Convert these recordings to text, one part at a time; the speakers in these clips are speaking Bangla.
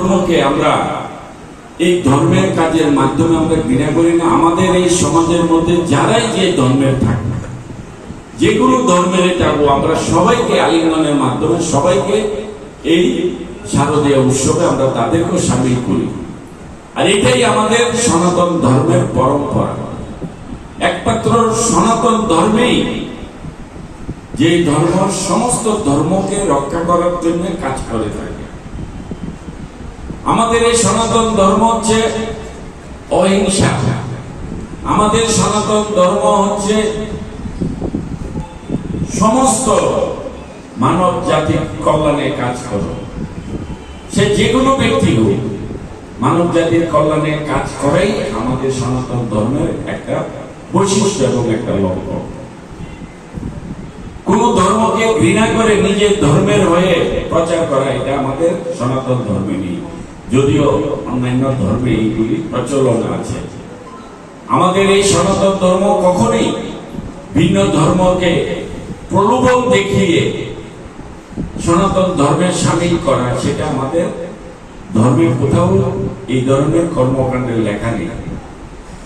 ধর্মকে আমরা এই ধর্মের কাজের মাধ্যমে আমরা ঘৃণা করি না। আমাদের এই সমাজের মধ্যে যারাই যে ধর্মের থাকবে যে কোনো ধর্মের থাকব আমরা সবাইকে আলিঙ্গনের মাধ্যমে সবাইকে এই শারদীয় উৎসবে আমরা তাদেরকেও সামিল করি। আর এটাই আমাদের সনাতন ধর্মের পরম্পরা। একমাত্র সনাতন ধর্মেই যে ধর্ম, সমস্ত ধর্মকে রক্ষা করার জন্য কাজ করে থাকে। আমাদের এই সনাতন ধর্ম হচ্ছে অহিংসা। আমাদের সনাতন ধর্ম হচ্ছে সমস্ত মানব জাতির কল্যাণে কাজ করো। সে যে কোনো ব্যক্তি হোক, মানব জাতির কল্যাণে কাজ করাই আমাদের সনাতন ধর্মের একটা বৈশিষ্ট্য এবং একটা লক্ষ্য। কোন ধর্মকে ঘৃণা করে নিজের ধর্মের হয়ে প্রচার করা, এটা আমাদের সনাতন ধর্মে নেই। যদিও অন্যান্য ধর্মে এইগুলি প্রচলন আছে। আমাদের এই সনাতন ধর্ম কখনোই ভিন্ন ধর্মকে প্রলোভন দেখিয়ে সনাতন ধর্মের সামিল করা, সেটা আমাদের ধর্মের কোথাও এই ধরনের কর্মকাণ্ডের লেখা নেই।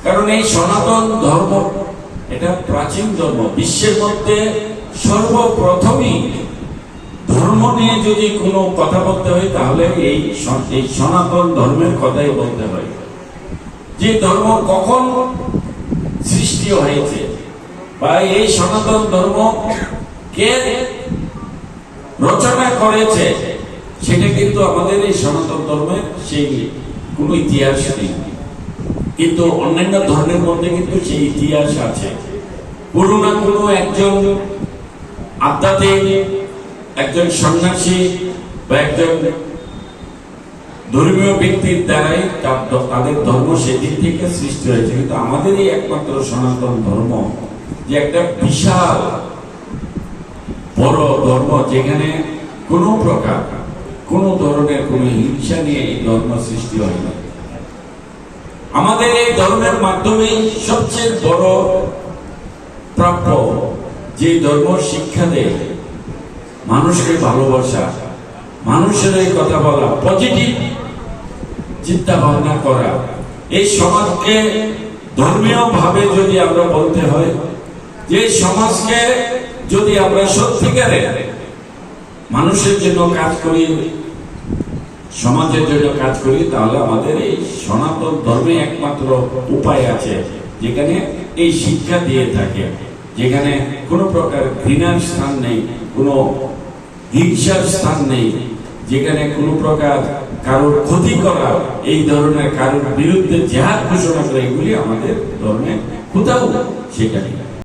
কারণ এই সনাতন ধর্ম, এটা প্রাচীন ধর্ম, বিশ্বের মধ্যে সর্বপ্রথমই ধর্ম নিয়ে যদি কোনো কথা বলতে হয়, তাহলে এই এই সনাতন ধর্মের কথাই বলতে হয়। যে ধর্ম কখন সৃষ্টি হয়েছে বা এই সনাতন ধর্ম কে রচনা করেছে, সেটা কিন্তু আমাদের এই সনাতন ধর্মের সেই কোনো ইতিহাস নেই। কিন্তু অন্যান্য ধর্মের মধ্যে কিন্তু সেই ইতিহাস আছে। কোনো না কোনো একজন আধ্যাত্মিক একজন সন্ন্যাসী বা একজন ধর্মীয় ব্যক্তির দ্বারাই তাদের ধর্ম সেদিন থেকে সৃষ্টি হয়েছে। কিন্তু আমাদের এই একমাত্র সনাতন ধর্ম, যে একটা বিশাল বড় ধর্ম, যেখানে কোনো প্রকার, কোনো ধরনের কোনো হিংসা নিয়ে এই ধর্ম সৃষ্টি হয় না। আমাদের এই ধর্মের মাধ্যমে সবচেয়ে বড় প্রাপ্য যে ধর্ম শিক্ষা দেয় মানুষকে ভালোবাসা, মানুষের এই কথা বলা পজিটিভ চিন্তা ভাবনা করা, এই সমাজকে ধর্মীয় ভাবে যদি আমরা বলতে হয়, যে সমাজকে যদি আমরা সত্যিকারে মানুষের জন্য কাজ করি, সমাজের জন্য কাজ করি, তাহলে আমাদের এই সনাতন ধর্মে একমাত্র উপায় আছে, যেখানে এই শিক্ষা দিয়ে থাকে, যেখানে কোনো প্রকার ঘৃণার স্থান নেই। কোনো হিংসার স্থান নেই, যেখানে কোনো প্রকার কারোর ক্ষতি করা, এই ধরনের কারোর বিরুদ্ধে জেহাদ ঘোষণা করে, এগুলি আমাদের ধর্মে কোথাও সেটা নেই।